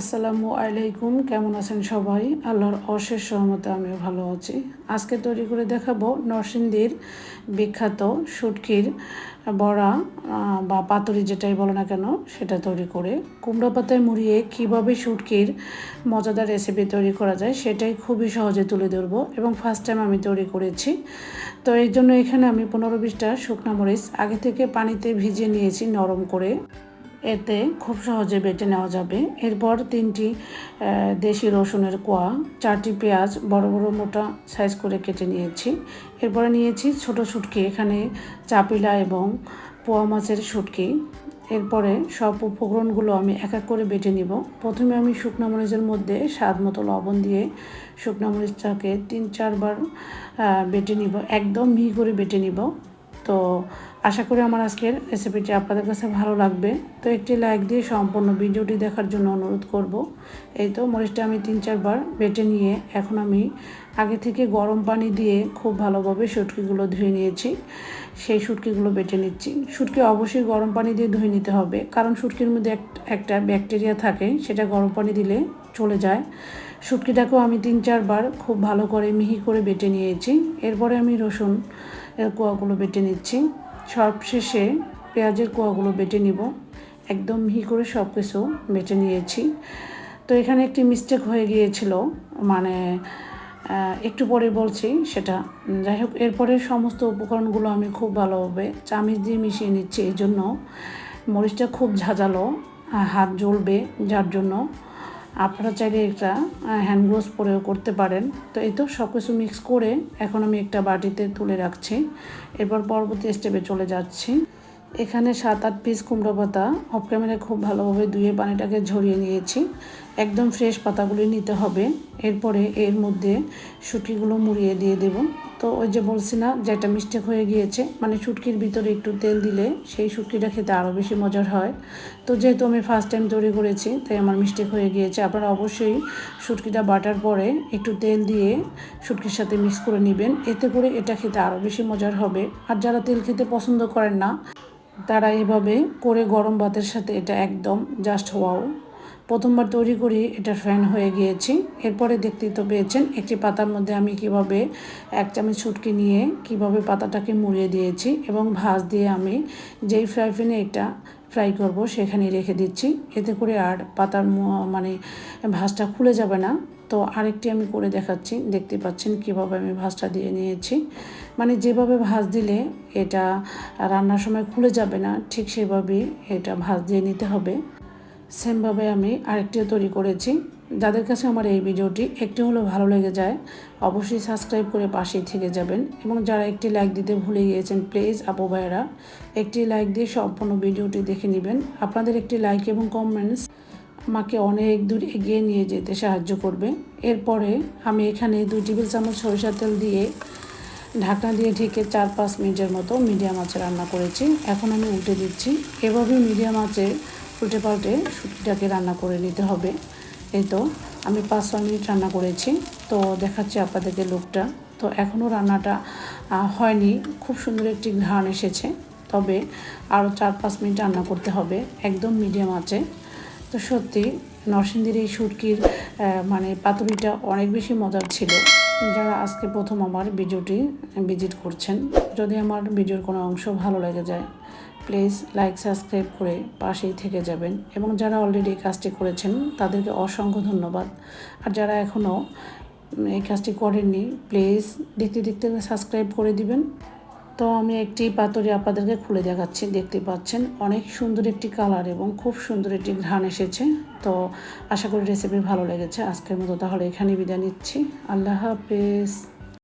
আসসালামু আলাইকুম, কেমন আছেন সবাই? আল্লাহর অশেষ সহমতে আমিও ভালো আছি। আজকে তৈরি করে দেখাবো নরসিংদীর বিখ্যাত শুটকির বড়া বা পাতুরি যেটাই বলো না কেন, সেটা তৈরি করে। কুমড়ো পাতায় মুড়িয়ে কীভাবে শুটকির মজাদার রেসিপি তৈরি করা যায়, সেটাই খুবই সহজে তুলে ধরবো এবং ফার্স্ট টাইম আমি তৈরি করেছি। তো এই জন্য এখানে আমি পনেরো বিশটা শুকনো মরিচ আগে থেকে পানিতে ভিজিয়ে নিয়েছি নরম করে। এতে খুব সহজে বেটে নেওয়া যাবে। এরপর তিনটি দেশি রসুনের কোয়া, চারটি পেঁয়াজ বড় বড় মোটা সাইজ করে কেটে নিয়েছি। এরপরে নিয়েছি ছোট শুটকি, এখানে চাপিলা এবং পোয়া মাছের শুটকি। এরপরে সব উপকরণগুলো আমি এক এক করে বেটে নিব। প্রথমে আমি শুকনো মরিচের মধ্যে স্বাদ মতো লবণ দিয়ে শুকনো মরিচটাকে তিন চারবার বেটে নিব। একদম মিহি করে বেটে নিব। তো আশা করি আমার আজকের রেসিপিটি আপনাদের কাছে ভালো লাগবে। তো একটি লাইক দিয়ে সম্পূর্ণ ভিডিওটি দেখার জন্য অনুরোধ করব। এই তো মরিচটা আমি তিন চারবার বেটে নিয়ে এখন আমি আগে থেকে গরম পানি দিয়ে খুব ভালোভাবে শুটকিগুলো ধুয়ে নিয়েছি। সেই শুটকিগুলো বেটে নিচ্ছি। শুটকি অবশ্যই গরম পানি দিয়ে ধুয়ে নিতে হবে। কারণ শুটকির মধ্যে এক- একটা ব্যাকটেরিয়া থাকে, সেটা গরম পানি দিলে চলে যায়। শুটকিটাকেও আমি তিন চারবার খুব ভালো করে মিহি করে বেটে নিয়েছি। এরপরে আমি রসুন, এর কোয়াগুলো বেটে নিচ্ছি। সবশেষে পেঁয়াজের কোয়াগুলো বেটে নিব। একদম মিহি করে সব কিছু বেটে নিয়েছি। তো এখানে একটি মিস্টেক হয়ে গিয়েছিল মানে একটু পরে বলছি সেটা। যাই হোক, এরপরে সমস্ত উপকরণগুলো আমি খুব ভালোভাবে চামিচ দিয়ে মিশিয়ে নিচ্ছি এই জন্য মরিচটা খুব ঝাঁঝালো, হাত জ্বলবে যার জন্য। আপনারা চাইলে একটা হ্যান্ড গ্লোভস পরেও করতে পারেন। তো এই তো সব কিছু মিক্স করে এখন আমি একটা বাটিতে তুলে রাখছি। এরপর পরবর্তী স্টেপে চলে যাচ্ছি। এখানে সাত আট পিস কুমড়ো পাতা অফ ক্যামেরায় খুব ভালোভাবে ধুয়ে পানিটাকে ঝরিয়ে নিয়েছি। একদম ফ্রেশ পাতাগুলি নিতে হবে। এরপরে এর মধ্যে শুটকিগুলো মুড়িয়ে দিয়ে দেব। তো ওই যে বলছি না যে একটা মিস্টেক হয়ে গিয়েছে মানে শুটকির ভিতরে একটু তেল দিলে সেই শুটকিটা খেতে আরও বেশি মজার হয়। তো যেহেতু আমি ফার্স্ট টাইম তৈরি করেছি, তাই আমার মিস্টেক হয়ে গিয়েছে। আপনারা অবশ্যই শুটকিটা বাটার পরে একটু তেল দিয়ে শুটকির সাথে মিক্স করে নেবেন। এতে করে এটা খেতে আরও বেশি মজার হবে। আর যারা তেল খেতে পছন্দ করেন না, তারা এভাবে করে গরম ভাতের সাথে এটা একদম জাস্ট ওয়াও প্রথমবার তৈরি করি, এটা ফ্যান হয়ে গিয়েছি। এরপরে দেখতেই তো পেয়েছেন, একটি পাতার মধ্যে আমি কীভাবে এক চামচ ছুটকি নিয়ে কীভাবে পাতাটাকে মুড়িয়ে দিয়েছি এবং ভাজ দিয়ে আমি যেই ফ্রাই প্যানে এটা ফ্রাই করব সেখানে রেখে দিচ্ছি। এতে করে আর পাতার মানে ভাঁজটা খুলে যাবে না। তো আরেকটি আমি করে দেখাচ্ছি, দেখতে পাচ্ছেন কীভাবে আমি ভাজটা দিয়ে নিয়েছি। মানে যেভাবে ভাঁজ দিলে এটা রান্নার সময় খুলে যাবে না, ঠিক সেভাবেই এটা ভাজ দিয়ে নিতে হবে। সেমভাবে আমি আরেকটিও তৈরি করেছি। যাদের কাছে আমার এই ভিডিওটি একটু হলেও ভালো লেগে যায়, অবশ্যই সাবস্ক্রাইব করে পাশেই থেকে যাবেন এবং যারা একটি লাইক দিতে ভুলে গিয়েছেন, প্লিজ আপু ভাইয়েরা, একটি লাইক দিয়ে সম্পূর্ণ ভিডিওটি দেখে নেবেন। আপনাদের একটি লাইক এবং কমেন্টস আমাকে অনেক দূর এগিয়ে নিয়ে যেতে সাহায্য করবে। এরপরে আমি এখানে দুই টেবিল চামচ সরিষার তেল দিয়ে ঢাকনা দিয়ে ঢেকে চার পাঁচ মিনিটের মতো মিডিয়াম আঁচে রান্না করেছি। এখন আমি উল্টে দিচ্ছি। এভাবে মিডিয়াম আঁচে উল্টে পাল্টে শুটকিটাকে রান্না করে নিতে হবে। এই তো, আমি পাঁচ ছয় মিনিট রান্না করেছি। তো দেখাচ্ছি আপনাদেরকে লোকটা। তো এখনও রান্নাটা হয়নি। খুব সুন্দর একটি ঘ্রাণ এসেছে। তবে আরও চার পাঁচ মিনিট রান্না করতে হবে, একদম মিডিয়াম আছে। তো সত্যি, নরসিংদীর এই শুটকির মানে পাতুরিটা অনেক বেশি মজার ছিল। যারা আজকে প্রথম আমার ভিডিওটি ভিজিট করছেন, যদি আমার ভিডিওর কোনো অংশ ভালো লেগে যায় প্লিজ লাইক, সাবস্ক্রাইব করে পাশেই থেকে যাবেন। এবং যারা অলরেডি এই কাজটি করেছেন, তাদেরকে অসংখ্য ধন্যবাদ। আর যারা এখনও এই কাজটি করেননি, প্লিজ দেখতে দেখতে সাবস্ক্রাইব করে দিবেন। তো আমি একটি পাতুরি আপনাদেরকে খুলে দেখাচ্ছি, দেখতে পাচ্ছেন? অনেক সুন্দর একটি কালার এবং খুব সুন্দর একটি ঘ্রাণ এসেছে। তো আশা করি রেসিপি ভালো লেগেছে। আজকের মতো তাহলে এখানে বিদায় নিচ্ছি। আল্লাহ হাফেজ।